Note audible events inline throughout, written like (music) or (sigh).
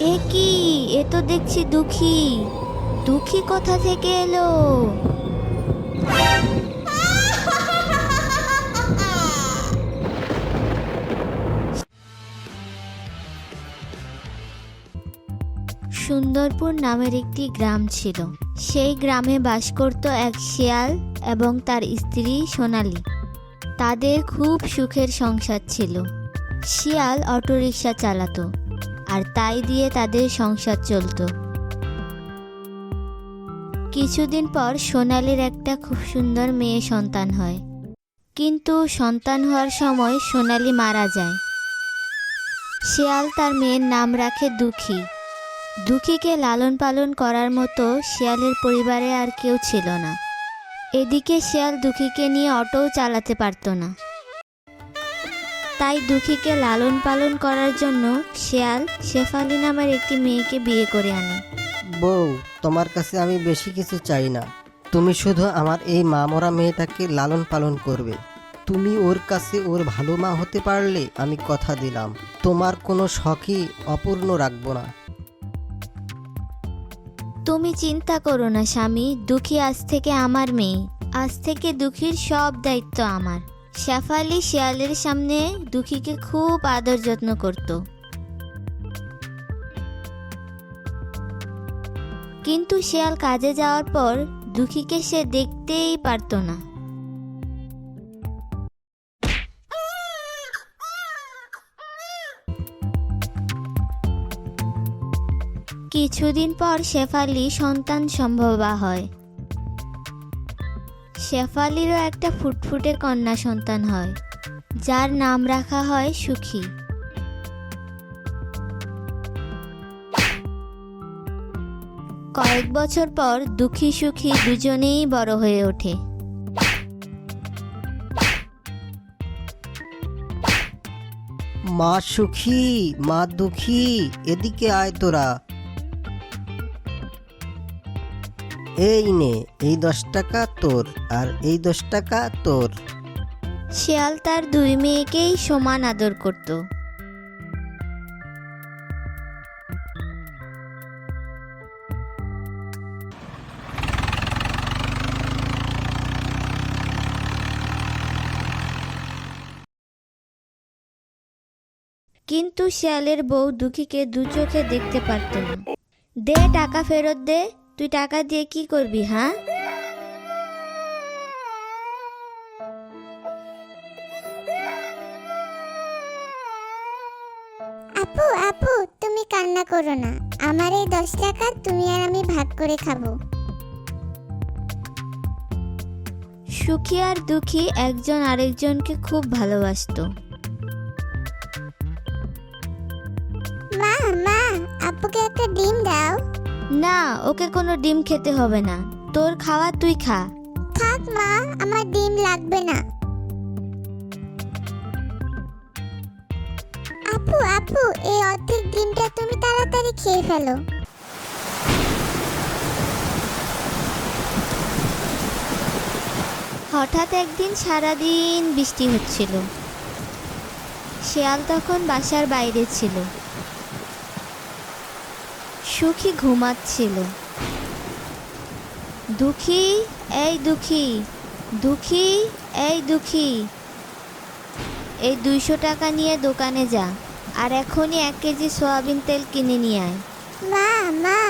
এ কি? এ তো দেখছি দুঃখী। দুঃখী কোথা থেকে এলো? সুন্দরপুর নামের একটি গ্রাম ছিল। সেই গ্রামে বাস করত এক শিয়াল এবং তার স্ত্রী সোনালি। তাদের খুব সুখের সংসার ছিল। শিয়াল অটোরিকশা চালাতো। আর তাই দিয়ে তাদের সংসার চলতো। কিছুদিন পর সোনালির একটা খুব সুন্দর মেয়ে সন্তান হয়। কিন্তু সন্তান হওয়ার সময় সোনালি মারা যায়। শিয়াল তার মেয়ের নাম রাখে দুঃখী। দুঃখীকে লালন পালন করার মতো শিয়ালের পরিবারে আর কেউ ছিল না। এদিকে শিয়াল দুঃখীকে নিয়ে অটোও চালাতে পারতো না। তাই দুঃখীকে লালন পালন করার জন্য শেয়াল শেফালি নামের একটি মেয়েকে বিয়ে করে আনে। বউ তোমার কাছে আমি বেশি কিছু চাই না। তুমি শুধু আমার এই মা মরা মেয়েটাকে লালন পালন করবে। তুমি ওর কাছে ওর ভালো মা হতে পারলে আমি কথা দিলাম। তোমার কোনো শখই অপূর্ণ রাখব না। তুমি চিন্তা করো না স্বামী দুঃখী আজ থেকে আমার মেয়ে। আজ থেকে দুঃখীর সব দায়িত্ব আমার। শেফালি শিয়ালের সামনে দুঃখীকে খুব আদর যত্ন করত। কিন্তু শিয়াল কাজে যাওয়ার পর দুঃখীকে সে দেখতেই পারতো না। কিছুদিন পর শেফালি সন্তান সম্ভবা হয়। শেফালিরও একটা ফুটফুটে কন্যা সন্তান হয়, যার নাম রাখা হয় সুখী। কয়েক বছর পর দুঃখী সুখী দুজনেই বড় হয়ে ওঠে। মা সুখী, মা দুঃখী, এদিকে আয় তোরা। এই নে, এই দশ টাকা তোর আর এই দশ টাকা তোর। শিয়াল তার দুই মেয়েকেই সমান আদর করত। কিন্তু শিয়ালের বউ দুঃখীকে দু চোখে দেখতে পারত না। দে টাকা ফেরত দে তুই টাকা দিয়ে কি করবি হ্যাঁ? আপু আপু তুমি কান্না করো না। আমার এই দশ টাকা তুমি আর আমি ভাগ করে খাব। সুখী আর দুঃখী একজন আরেকজনকে খুব ভালোবাসতো। মা মা আপুকে একটা ডিম দাও। না ওকে কোনো ডিম খেতে হবে না। তোর খাওয়া তুই খা। থাক মা আমার ডিম লাগবে না। আপু আপু এই অর্ধেক ডিমটা তুমি তাড়াতাড়ি খেয়ে ফেলো। হঠাৎ একদিন সারাদিন বৃষ্টি হচ্ছিল। শিয়াল তখন বাসার বাইরে ছিল। সুখী ঘুমাচ্ছিল। দুঃখী এই দুঃখী দুঃখী এই দুঃখী এই দুইশো টাকা নিয়ে দোকানে যা আর এখনই এক কেজি সয়াবিন তেল কিনে নিয়ে আয়। মা মা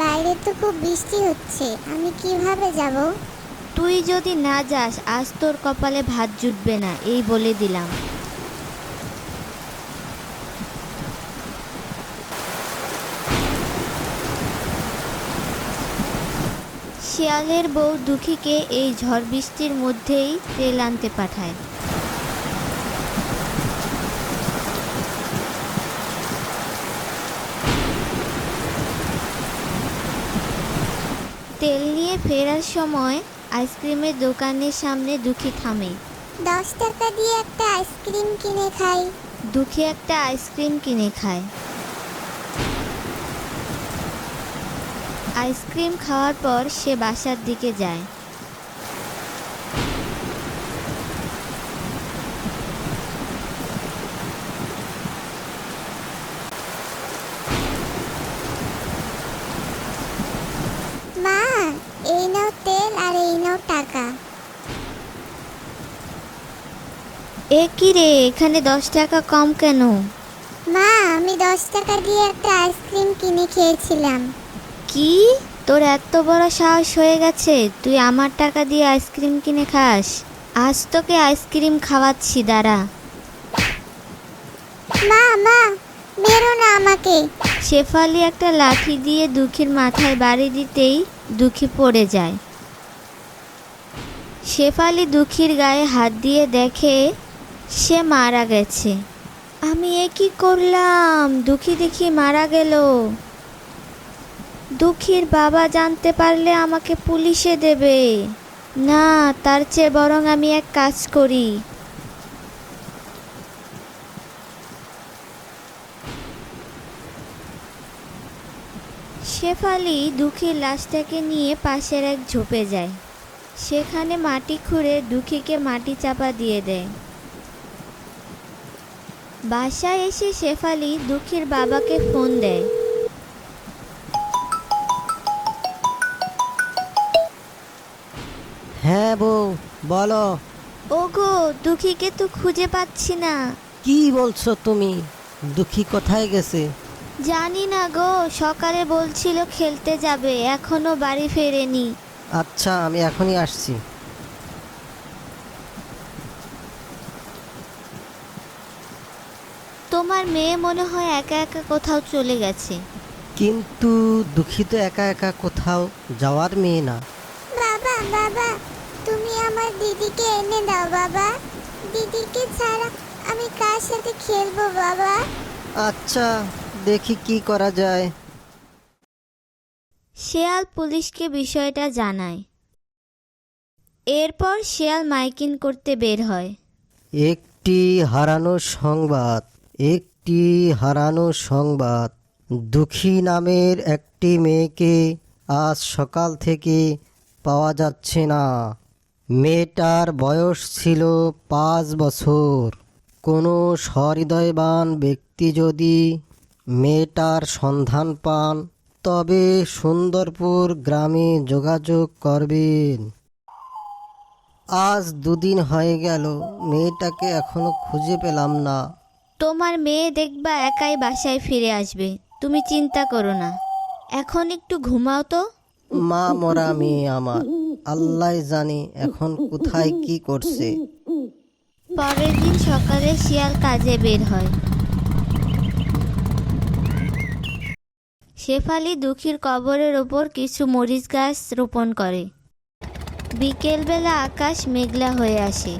বাইরে তো খুব বৃষ্টি হচ্ছে আমি কীভাবে যাব? তুই যদি না যাস আজ তোর কপালে ভাত জুটবে না এই বলে দিলাম। শিয়ালের বউ দুঃখীকে এই ঝড় বৃষ্টির মধ্যেই তেল আনতে পাঠায়। তেল নিয়ে ফেরার সময় আইসক্রিমের দোকানের সামনে দুঃখী থামে। দশ টাকা দিয়ে একটা আইসক্রিম কিনে খাই। দুঃখী একটা আইসক্রিম কিনে খায়। আইসক্রিম খাওয়ার পর সে বাসার দিকে যায়। মা এই নাও তেল আর এই নাও টাকা। এ কি রে এখানে দশ টাকা কম কেন? মা আমি দশ টাকা দিয়ে একটা আইসক্রিম কিনে খেয়েছিলাম। কি? তোর এত বড় সাহস হয়ে গেছে। তুই আমার টাকা দিয়ে আইসক্রিম কিনে খাস। আজ তোকে আইসক্রিম খাওয়াচ্ছি দাঁড়া। মা মা মেরো না আমাকে। শেফালি একটা লাঠি দিয়ে দুঃখীর মাথায় বাড়ি দিতেই দুঃখী পড়ে যায়। শেফালি দুঃখীর গায়ে হাত দিয়ে দেখে সে মারা গেছে। আমি এ কি করলাম? দুঃখী দেখি মারা গেল। দুঃখীর বাবা জানতে পারলে আমাকে পুলিশে দেবে। না, তার চেয়ে বরং আমি এক কাজ করি। শেফালি দুঃখীর লাশটাকে নিয়ে পাশের এক ঝোপে যায়। সেখানে মাটি খুঁড়ে দুঃখীকে মাটি চাপা দিয়ে দেয়। বাসায় এসে শেফালি দুঃখীর বাবাকে ফোন দেয়। হ্যাঁ বউ বলো। ওগো দুঃখীকে তো খুঁজে পাচ্ছি না। কি বলছো তুমি? দুঃখী কোথায় গেছে? জানি না গো সকালে বলছিল খেলতে যাবে এখনও বাড়ি ফেরেনি। আচ্ছা আমি এখনই আসছি। তোমার মেয়ে মনে হয় একা একা কোথাও চলে গেছে। কিন্তু দুঃখী তো একা একা কোথাও যাওয়ার মেয়ে না। বাবা বাবা তুমি আমার দিদিকে এনে দাও বাবা। দিদিকে ছাড়া আমি কার সাথে খেলব বাবা? আচ্ছা দেখি কি করা যায়। শেয়াল পুলিশকে বিষয়টা জানায়। এরপর শেয়াল মাইকিং করতে বের হয়। একটি হারানো সংবাদ একটি হারানো সংবাদ। দুঃখী নামের একটি মেয়েকে আজ সকাল থেকে পাওয়া যাচ্ছে না। মেয়েটার বয়স ছিল পাঁচ বছর। কোনো সহৃদয়বান ব্যক্তি যদি মেয়েটার সন্ধান পান তবে সুন্দরপুর গ্রামে যোগাযোগ করবেন। আজ দুদিন হয়ে গেল মেয়েটাকে এখনও খুঁজে পেলাম না। তোমার মেয়ে দেখবা একাই বাসায় ফিরে আসবে তুমি চিন্তা করো না। এখন একটু ঘুমাও তো। মা মরা মেয়ে আমার। আল্লাহ জানে এখন কোথায় কি করছে। পরের দিন সকালে শিয়াল কাজে বের হয়। শেফালি দুঃখীর কবরের ওপর কিছু মরিচ গাছ রোপণ করে। বিকেলবেলা আকাশ মেঘলা হয়ে আসে।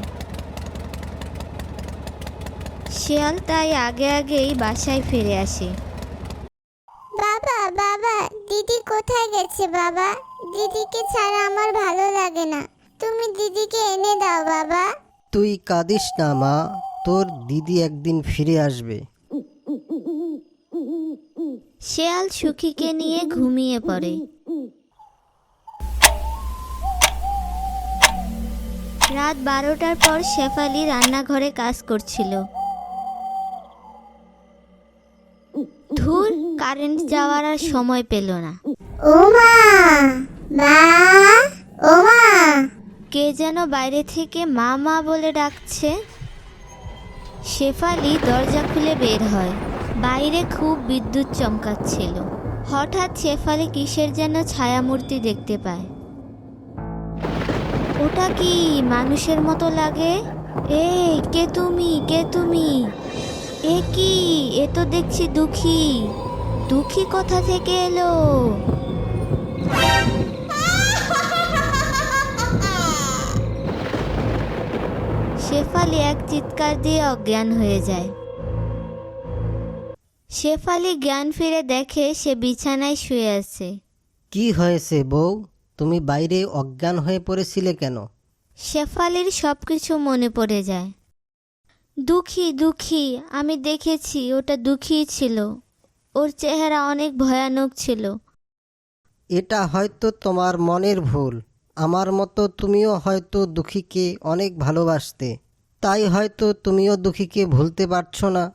শিয়াল তাই আগে আগেই বাসায় ফিরে আসে। বাবা বাবা দিদি কোথায় গেছে বাবা? দিদিকে ছাড়া আমার ভালো লাগে না। তুমি দিদিকে এনে দাও বাবা। তুই কাঁদিস না মা। তোর দিদি একদিন ফিরে আসবে। শেয়াল সুখীকে নিয়ে ঘুমিয়ে পড়ে। রাত বারোটার পর শেফালি রান্নাঘরে কাজ করছিল। ধুর কারেন্ট যাওয়ার আর সময় পেল না। ও মা! মা, ও মা। কে যেন বাইরে থেকে মা মা বলে ডাকছে। শেফালি দরজা খুলে বের হয়। বাইরে খুব বিদ্যুৎ চমকাচ্ছিল। হঠাৎ শেফালি কিসের যেন ছায়ামূর্তি দেখতে পায়। ওটা কি মানুষের মতো লাগে? এই, কে তুমি? কে তুমি? এ কি? এ তো দেখছি দুঃখী। দুঃখী কোথা থেকে এলো? শেফালি এক চিৎকার দিয়ে অজ্ঞান হয়ে যায়। শেফালি জ্ঞান ফিরে দেখে সে বিছানায় শুয়ে আছে। কি হয়েছে বউ? তুমি বাইরে অজ্ঞান হয়ে পড়েছিলে কেন? শেফালির সব কিছু মনে পড়ে যায়। দুঃখী দুঃখী আমি দেখেছি ওটা দুঃখী ছিল। ওর চেহারা অনেক ভয়ানক ছিল। এটা হয়তো তোমার মনের ভুল। আমার মতো তুমিও হয়তো দুঃখীকে অনেক ভালোবাসতে। তাই হয়তো তুমিও দুঃখীকে ভুলতে পারছ না।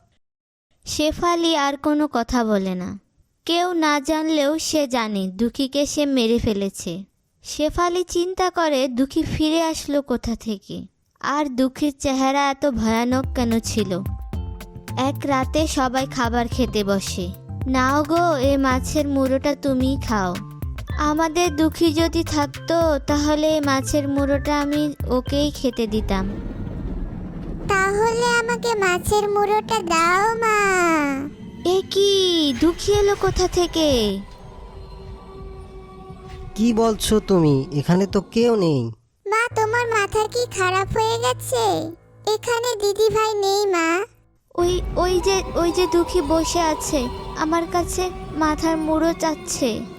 শেফালি আর কোনো কথা বলে না। কেউ না জানলেও সে জানে দুঃখীকে সে মেরে ফেলেছে। শেফালি চিন্তা করে দুঃখী ফিরে আসলো কোথা থেকে। আর দুঃখীর চেহারা এত ভয়ানক কেন ছিল? এক রাতে সবাই খাবার খেতে বসে। নাও গো, এ মাছের মুড়োটা তুমিই খাও। আমাদের দুঃখী যদি থাকতো তাহলে এই মাছের মুড়োটা আমি ওকেই খেতে দিতাম। তাহলে আমাকে মাছের মুড়োটা দাও মা। এ কি দুঃখী এলো কোথা থেকে? কি বলছো তুমি? এখানে তো কেউ নেই। মা তোমার মাথা কি খারাপ হয়ে গেছে? এখানে দিদি ভাই নেই মা। ওই ওই যে ওই যে দুঃখী বসে আছে আমার কাছে মাথার মুড়ো চাচ্ছে।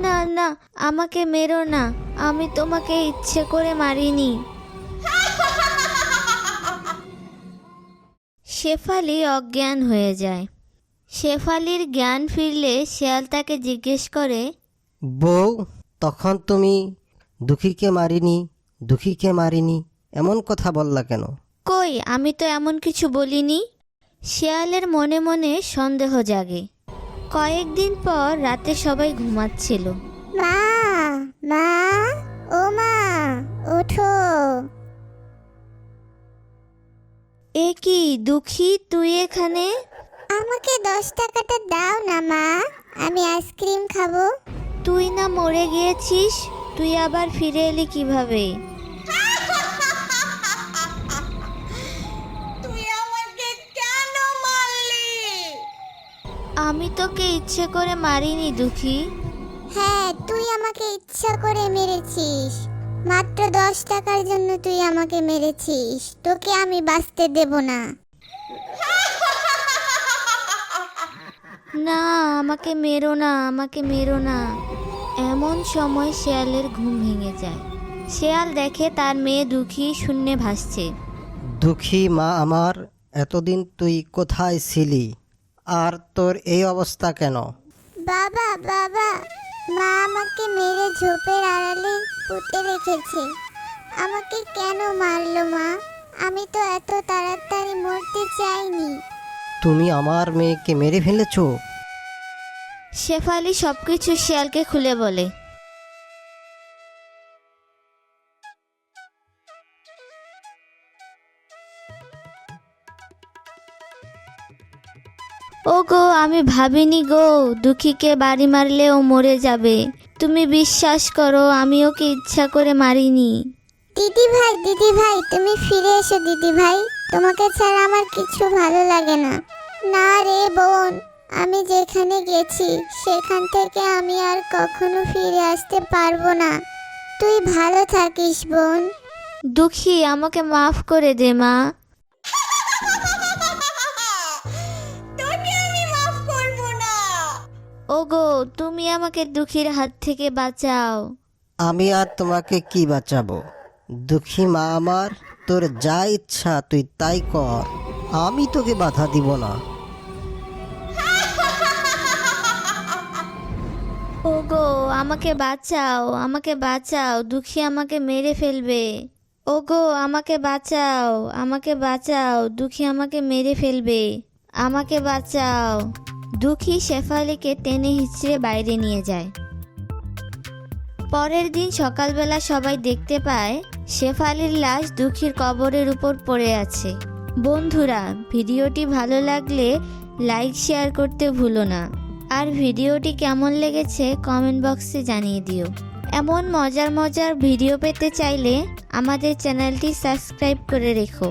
না না আমাকে মেরো না। আমি তোমাকে ইচ্ছে করে মারিনি। শেফালি অজ্ঞান হয়ে যায়। শেফালির জ্ঞান ফিরলে শেয়াল তাকে জিজ্ঞেস করে বউ তখন তুমি দুঃখীকে মারিনি দুঃখীকে মারিনি এমন কথা বললা কেন? কই আমি তো এমন কিছু বলিনি? শেয়ালের মনে মনে সন্দেহ জাগে। কয়েকদিন পর রাতে সবাই ঘুমাচ্ছিল। মা মা ও মা ওঠো। এ কি দুঃখী তুই এখানে? আমাকে দশ টাকাটা দাও না মা। আমি আইসক্রিম খাব। তুই না মরে গিয়েছিস তুই আবার ফিরে এলি কীভাবে? আমি তোকে ইচ্ছে করে মারিনি দুঃখী। হ্যাঁ তুই আমাকে ইচ্ছা করে মেরেছিস। মাত্র দশ টাকার জন্য তুই আমাকে মেরেছিস। তোকে আমি বাঁচতে দেব না। না আমাকে মেরো না আমাকে মেরো না। এমন সময় শেয়ালের ঘুম ভেঙে যায়। শেয়াল দেখে তার মেয়ে দুঃখী শূন্যে ভাসছে। দুঃখী মা আমার এতদিন তুই কোথায় ছিলি? আর তোর এই অবস্থা কেন? বাবা বাবা মা আমাকে মেরে ঝোপের আড়ালে পুঁতে রেখেছে। আমাকে কেন মারলো মা? আমি তো এত তাড়াতাড়ি মরতে চাইনি। তুমি আমার মেয়েকে মেরে ফেলেছো? শেফালি সবকিছু শিয়ালকে খুলে বলে। গো আমি ভাবিনি গো দুঃখীকে বাড়ি মারলে ও মরে যাবে। তুমি বিশ্বাস করো আমি ওকে ইচ্ছা করে মারিনি। দিদি ভাই দিদি ভাই তুমি ফিরে এসো দিদি ভাই। তোমাকে ছাড়া আমার কিছু ভালো লাগে না। না রে বোন আমি যেখানে গেছি সেখান থেকে আমি আর কখনো ফিরে আসতে পারব না। তুই ভালো থাকিস বোন। দুঃখী আমাকে মাফ করে দে মা। ওগো তুমি আমাকে দুঃখীর হাত থেকে বাঁচাও। আমি আর তোমাকে কি বাঁচাবো? দুঃখী মা আমার তোর যা ইচ্ছা তুই তাই কর। আমি তোকে বাধা দিব না। (laughs) ওগো আমাকে বাঁচাও আমাকে বাঁচাও দুঃখী আমাকে মেরে ফেলবে। ওগো আমাকে বাঁচাও আমাকে বাঁচাও দুঃখী আমাকে মেরে ফেলবে। আমাকে বাঁচাও। দুঃখী শেফালিকে টেনে হিচড়ে বাইরে নিয়ে যায়। পরের দিন সকালবেলা সবাই দেখতে পায়, শেফালির লাশ দুঃখীর কবরের উপর পড়ে আছে। বন্ধুরা, ভিডিওটি ভালো লাগলে লাইক, শেয়ার করতে ভুলো না। আর ভিডিওটি কেমন লেগেছে কমেন্ট বক্সে জানিয়ে দিও। এমন মজার মজার ভিডিও পেতে চাইলে আমাদের চ্যানেলটি সাবস্ক্রাইব করে রেখো।